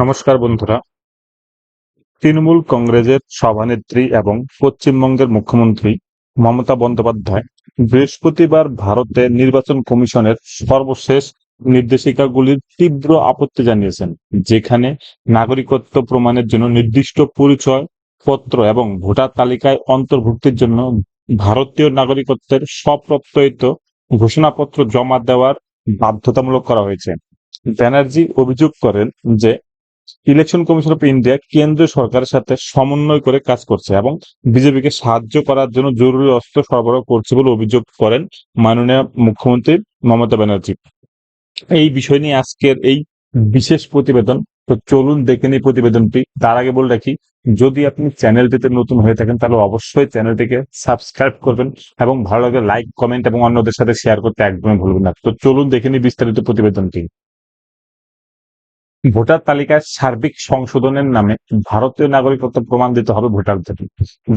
নমস্কার বন্ধুরা। তৃণমূল কংগ্রেসের সভানেত্রী এবং পশ্চিমবঙ্গের মুখ্যমন্ত্রী মমতা বন্দ্যোপাধ্যায় বৃহস্পতিবার ভারতে নির্বাচন কমিশনের সর্বশেষ নির্দেশিকাগুলির তীব্র আপত্তি জানিয়েছেন, যেখানে নাগরিকত্ব প্রমাণের জন্য নির্দিষ্ট পরিচয় পত্র এবং ভোটার তালিকায় অন্তর্ভুক্তির জন্য ভারতীয় নাগরিকত্বের স্বপ্রত্যয়িত ঘোষণাপত্র জমা দেওয়ার বাধ্যতামূলক করা হয়েছে। ব্যানার্জি অভিযোগ করেন যে ইলেকশন কমিশন অফ ইন্ডিয়া কেন্দ্রীয় সরকারের সাথে সমন্বয় করে কাজ করছে এবং বিজেপিকে সাহায্য করার জন্য জরুরি অস্ত্র সরবরাহ করছে বলে অভিযোগ করেন মাননীয় মুখ্যমন্ত্রী মমতা ব্যানার্জি। এই বিষয় নিয়ে আজকের এই বিশেষ প্রতিবেদন, তো চলুন দেখে নিই প্রতিবেদনটি। তার আগে বলে রাখি, যদি আপনি চ্যানেলটিতে নতুন হয়ে থাকেন, তাহলে অবশ্যই চ্যানেলটিকে সাবস্ক্রাইব করবেন এবং ভালো লাগে লাইক, কমেন্ট এবং অন্যদের সাথে শেয়ার করতে একদমই ভুলবেন না। তো চলুন দেখে নিই বিস্তারিত প্রতিবেদনটি। ভোটার তালিকায় সার্বিক সংশোধনের নামে ভারতীয় নাগরিকত্ব প্রমাণ দিতে হবে ভোটারদের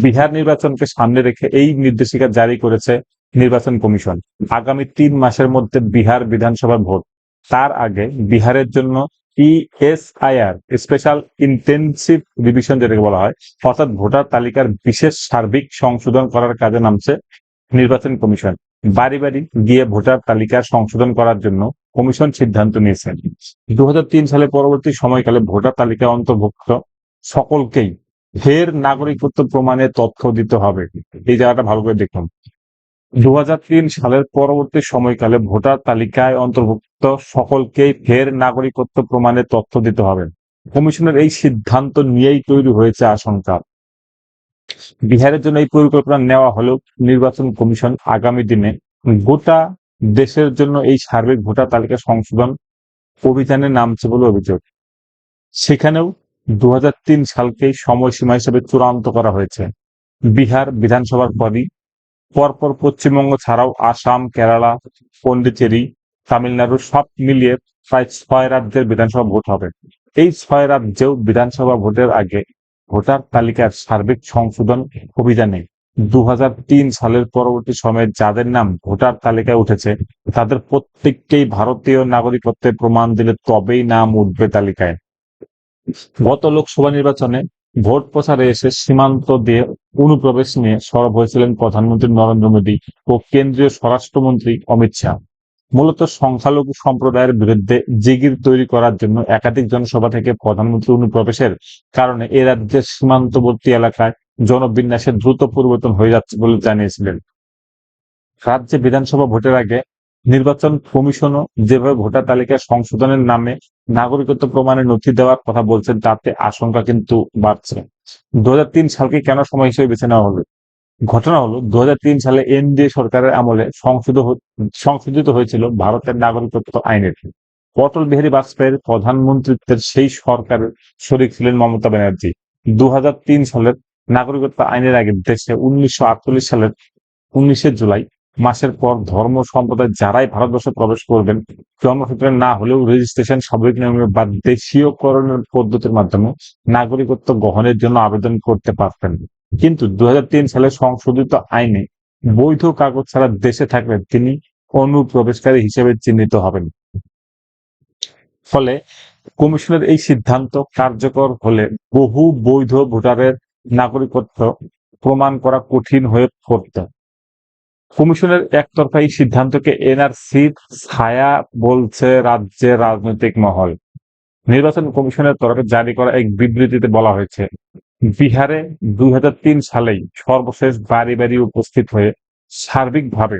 বিহার নির্বাচনকে সামনে রেখে এই নির্দেশিকা জারি করেছে নির্বাচন কমিশন। আগামী তিন মাসের মধ্যে বিহার বিধানসভার ভোট। তার আগে বিহারের জন্য ইএসআইআর স্পেশাল ইন্টেনসিভ রিভিশন যেটাকে বলা হয়, অর্থাৎ ভোটার তালিকার বিশেষ সার্বিক সংশোধন করার কাজে নামছে নির্বাচন কমিশন। বাড়ি বাড়ি গিয়ে ভোটার তালিকা সংশোধন করার জন্য কমিশন সিদ্ধান্ত নিয়েছেন। দু সালে পরবর্তী সময়কালে ভোটার তালিকায় অন্তর্ভুক্ত। সকলকেই ফের নাগরিকত্ব প্রমাণে তথ্য দিতে হবে। এই জায়গাটা ভালো করে দেখুন। দু হাজার তিন সালের পরবর্তী সময়কালে ভোটার তালিকায় অন্তর্ভুক্ত সকলকেই ফের নাগরিকত্ব প্রমাণে তথ্য দিতে হবে। কমিশনের এই সিদ্ধান্ত নিয়েই তৈরি হয়েছে আশঙ্কা। বিহারের জন্য এই পরিকল্পনা নেওয়া হলেও নির্বাচন কমিশন আগামী দিনে গোটা দেশের জন্য এই সার্বিক ভোটার তালিকা সংশোধন অভিযানে নামছে বলে অভিযোগ। সেখানেও দু সালকেই সময়সীমা হিসেবে চূড়ান্ত করা হয়েছে। বিহার বিধানসভার পরই পরপর পশ্চিমবঙ্গ ছাড়াও আসাম, কেরালা, পন্ডিচেরি, তামিলনাড়ু সব মিলিয়ে প্রায় ছয় রাজ্যের বিধানসভা ভোট হবে। এই ছয় রাজ্যেও বিধানসভা ভোটের আগে ভোটার তালিকার সার্বিক সংশোধন অভিযানে দু হাজার তিন সালের পরবর্তী সময়ে যাদের নাম ভোটার তালিকায় উঠেছে, তাদের প্রত্যেককেই ভারতীয় নাগরিকত্বের প্রমাণ দিলে তবেই নাম উঠবে তালিকায়। গত লোকসভা নির্বাচনে ভোট প্রচারে এসে সীমান্ত দিয়ে অনুপ্রবেশ নিয়ে সরব হয়েছিলেন প্রধানমন্ত্রী নরেন্দ্র মোদী ও কেন্দ্রীয় স্বরাষ্ট্রমন্ত্রী অমিত শাহ। মূলত সংখ্যালঘু সম্প্রদায়ের বিরুদ্ধে জিগির তৈরি করার জন্য একাধিক জনসভা থেকে প্রধানমন্ত্রী অনুপ্রবেশের কারণে এ রাজ্যের সীমান্তবর্তী এলাকায় জনবিন্যাসের দ্রুত পরিবর্তন হয়ে যাচ্ছে বলে জানিয়েছিলেন। রাজ্যে বিধানসভা ভোটের আগে নির্বাচন কমিশনও যেভাবে ভোটার তালিকা সংশোধনের নামে নাগরিকত্ব প্রমাণের নথি দেওয়ার কথা বলছেন, তাতে আশঙ্কা কিন্তু বাড়ছে। দু হাজার তিন সালকে কেন সময় হিসেবে বেছে নেওয়া হলো ঘটনা হলো দু হাজার তিন সালে এনডিএ সরকারের আমলে সংশোধিত সংশোধিত হয়েছিল ভারতের নাগরিকত্ব আইনের। অটল বিহারী বাজপেয়ীর প্রধানমন্ত্রিত্বের সেই সরকারের শরিক ছিলেন মমতা ব্যানার্জি। দু সালের নাগরিকত্ব আইনের আগে দেশে উনিশশো আটচল্লিশ সালের উনিশে জুলাই মাসের পর ধর্ম সম্প্রদায় যারাই ভারতবর্ষে প্রবেশ করবেন জন্মসূত্রে না হলেও রেজিস্ট্রেশন স্বাভাবিক নিয়মে বা দেশীয়করণের পদ্ধতির মাধ্যমে নাগরিকত্ব গ্রহণের জন্য আবেদন করতে পারতেন। কিন্তু দু হাজার তিন সালে সংশোধিত আইনে বৈধ কাগজ ছাড়া দেশে থাকলে তিনি অনুপ্রবেশকারী হিসেবে চিহ্নিত হবেন। ফলে কমিশনের এই সিদ্ধান্ত কার্যকর হলে বহু বৈধ ভোটারের নাগরিকত্ব প্রমাণ করা কঠিন হয়ে পড়ত। কমিশনের একতরফা এই সিদ্ধান্তকে এনআরসির ছায়া বলছে রাজ্যের রাজনৈতিক মহল। নির্বাচন কমিশনের তরফে জারি করা এক বিবৃতিতে বলা হয়েছে, বিহারে দুই সালেই সর্বশেষ বাড়ি বাড়ি উপস্থিত হয়ে সার্বিকভাবে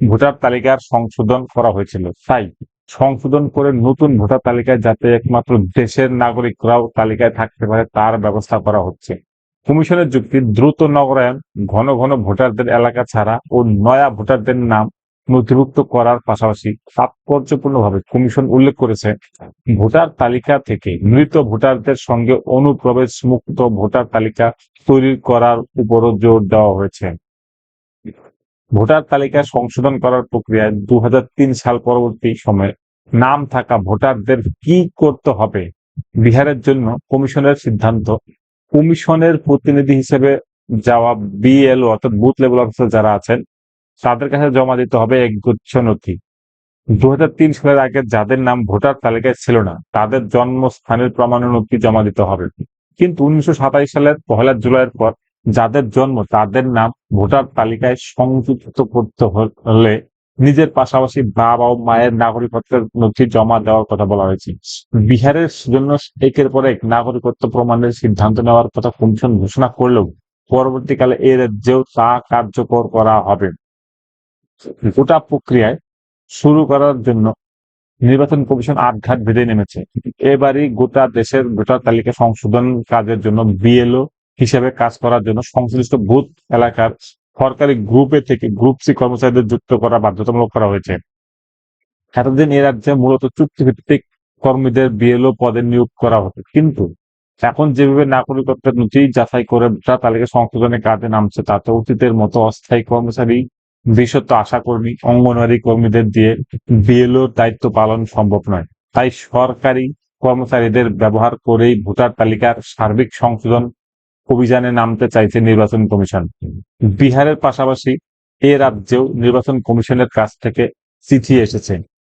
ভোটার তালিকার সংশোধন করা হয়েছিল। তাই সংশোধন করে নতুন ভোটার তালিকায় যাতে একমাত্র দেশের নাগরিকরাও তালিকায় থাকতে পারে, তার ব্যবস্থা করা হচ্ছে। কমিশনের যুক্তি, দ্রুত নগরায়ন ঘন ঘন ভোটারদের এলাকা ছাড়া ও নয়া ভোটারদের নাম নথিভুক্ত করার পাশাপাশি তাৎপর্যপূর্ণভাবে কমিশন উল্লেখ করেছে, ভোটার তালিকা থেকে মৃত ভোটারদের সঙ্গে অনুপ্রবেশ মুক্ত ভোটার তালিকা তৈরি করার উপরও জোর দেওয়া হয়েছে। ভোটার তালিকা সংশোধন করার প্রক্রিয়ায় দু হাজার তিন সাল পরবর্তী সময়ে নাম থাকা ভোটারদের কি করতে হবে, বিহারের জন্য কমিশনের সিদ্ধান্ত কমিশনের প্রতিনিধি হিসেবে যাওয়া বিএলও অর্থাৎ বুথ লেভেল অফিসার যারা আছেন, তাদের কাছে জমা দিতে হবে একগুচ্ছ নথি। দু হাজার তিন সালের আগে যাদের নাম ভোটার তালিকায় ছিল না, তাদের জন্মস্থানের প্রমাণ নথি জমা দিতে হবে। কিন্তু উনিশশো সাতাশ সালের পহেলা জুলাইয়ের পর যাদের জন্ম, তাদের নাম ভোটার তালিকায় সংযুক্ত করতে হলে নিজের পাশাপাশি বাবা ও মায়ের নাগরিকত্বের নথি জমা দেওয়ার কথা বলা হয়েছে। বিহারের জন্য একের পর এক নাগরিকত্ব প্রমাণের সিদ্ধান্ত নেওয়ার কথা কমিশন ঘোষণা করলেও পরবর্তীকালে এ রাজ্যেও তা কার্যকর করা হবে। গোটা প্রক্রিয়ায় শুরু করার জন্য নির্বাচন কমিশন আটঘাট বেঁধে নেমেছে। এবারই গোটা দেশের ভোটার তালিকা সংশোধন কাজের জন্য বিএলও হিসেবে কাজ করার জন্য সংশ্লিষ্ট বুথ, এলাকার সরকারি গ্রুপে থেকে গ্রুপ সি কর্মচারীদের যুক্ত করা, বাধ্যতামূলক করা হয়েছে। এতদিন এ রাজ্যে মূলত চুক্তিভিত্তিক কর্মীদের বিএলও পদে নিয়োগ করা হতো। কিন্তু এখন যেভাবে নাগরিকত্বের নথি যাচাই করে ভোটার তালিকা সংশোধনের কাজে নামছে, তাতে অতীতের মতো অস্থায়ী কর্মচারী, বিশেষত আশা কর্মী অঙ্গনওয়াড়ি কর্মীদের দিয়ে বিএলও দায়িত্ব পালন সম্ভব নয়। তাই সরকারি কর্মচারীদের ব্যবহার করেই ভোটার তালিকার সার্বিক সংশোধন অভিযানে নামতে চাইছে নির্বাচন কমিশন। বিহারের পাশাপাশি এ রাজ্যেও নির্বাচন কমিশনের কাছ থেকে চিঠি এসেছে।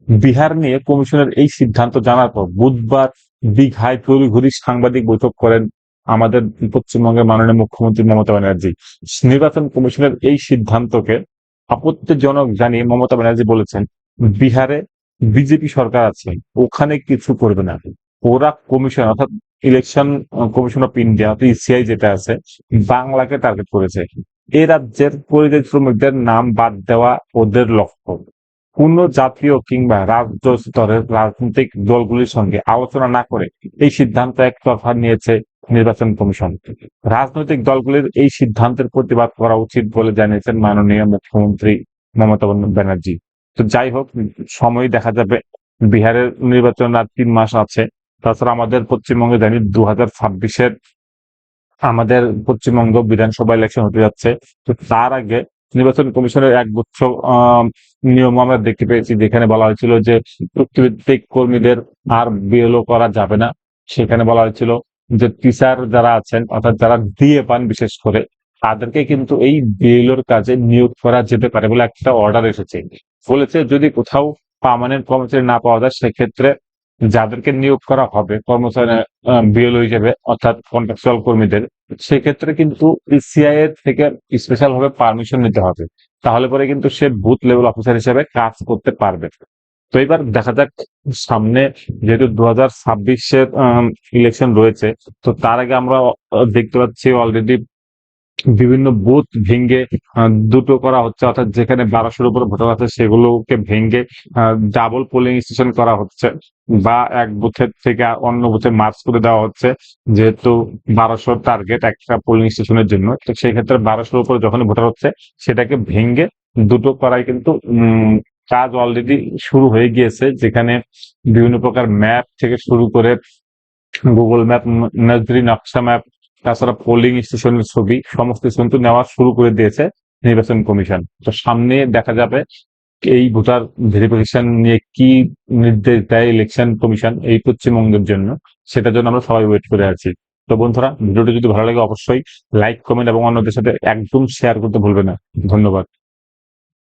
বিহার নিয়ে কমিশনের এই সিদ্ধান্ত জানার পর বুধবার দীঘায় তড়িঘড়ি সাংবাদিক বৈঠক করেন আমাদের পশ্চিমবঙ্গের মাননীয় মুখ্যমন্ত্রী মমতা ব্যানার্জি। নির্বাচন কমিশনের এই সিদ্ধান্তকে আপত্তিজনক জানিয়ে মমতা ব্যানার্জি বলেছেন, বিহারে বিজেপি সরকার আছে, ওখানে কিছু করবে না। ওরা কমিশন, অর্থাৎ election commission of India ECI যেটা আছে, বাংলাকে টার্গেট করেছে। এ রাজ্যের পরিযায়ী শ্রমিকদের নাম বাদ দেওয়া ওদের লক্ষ্য। কোন জাতীয় কিংবা রাজ্য স্তরের রাজনৈতিক দলগুলির সঙ্গে আলোচনা না করে এই সিদ্ধান্ত একতরফা নিয়েছে নির্বাচন কমিশন। রাজনৈতিক দলগুলির এই সিদ্ধান্তের প্রতিবাদ করা উচিত বলে জানিয়েছেন মাননীয় মুখ্যমন্ত্রী মমতা ব্যানার্জি তো যাই হোক, সময় দেখা যাবে। বিহারের নির্বাচন আর তিন মাস আছে। তাছাড়া আমাদের পশ্চিমবঙ্গে জানি দু হাজার ছাব্বিশের আমাদের পশ্চিমবঙ্গ বিধানসভা ইলেকশন হতে যাচ্ছে। তো তার আগে নির্বাচন কমিশনের এক গুচ্ছ নিয়ম আমরা দেখতে পেয়েছি, যেখানে বলা হয়েছিল যে চুক্তিভিত্তিক কর্মীদের আর বিএলও করা যাবে না। সেখানে বলা হয়েছিল যে টিচার যারা আছেন, অর্থাৎ যারা দিয়ে পান বিশেষ করে, তাদেরকে কিন্তু এই বিএলওর কাজে নিয়োগ করা যেতে পারে বলে একটা অর্ডার এসেছে। বলেছে যদি কোথাও পার্মানেন্ট কর্মচারী না পাওয়া যায়, সেক্ষেত্রে যাদেরকে নিয়োগ করা হবে কর্মচারী বিএলও হিসেবে, অর্থাৎ কন্ট্রাকচুয়াল কর্মীদের, সেক্ষেত্রে কিন্তু ইসিআই এর থেকে স্পেশাল ভাবে পারমিশন নিতে হবে। তাহলে পরে কিন্তু সে বুথ লেভেল অফিসার হিসেবে কাজ করতে পারবে। তো এবার দেখা যাক, সামনে যেহেতু দু হাজার ছাব্বিশের ইলেকশন রয়েছে, তো তার আগে আমরা দেখতে পাচ্ছি অলরেডি বিভিন্ন বুথ ভেঙ্গে দুটো করা হচ্ছে, অর্থাৎ যেখানে বারোশোর উপর ভোটার আছে সেগুলোকে ভেঙ্গে ডাবল পোলিং স্টেশন করা হচ্ছে বা এক বুথের থেকে অন্য বুথে মার্চ করে দেওয়া হচ্ছে, যেহেতু বারোশোর টার্গেট একটা পোলিং স্টেশনের জন্য। তো সেই ক্ষেত্রে বারোশোর উপর যখন ভোটার হচ্ছে, সেটাকে ভেঙ্গে দুটো করাই কিন্তু কাজ অলরেডি শুরু হয়ে গিয়েছে, যেখানে বিভিন্ন প্রকার ম্যাপ থেকে শুরু করে গুগল ম্যাপ নজরি নকশা ম্যাপ তাছাড়া পোলিং স্টেশনের ছবি, সমস্ত কিছু কিন্তু নেওয়া শুরু করে দিয়েছে নির্বাচন কমিশন। তো সামনে দেখা যাবে এই ভোটার ভেরিফিকেশন নিয়ে কি নির্দেশ দেয় ইলেকশন কমিশন এই পশ্চিমবঙ্গের জন্য, সেটার জন্য আমরা সবাই ওয়েট করে আছি। তো বন্ধুরা, ভিডিওটি যদি ভালো লাগে অবশ্যই লাইক কমেন্ট এবং অন্যদের সাথে একদম শেয়ার করতে ভুলবে না। ধন্যবাদ।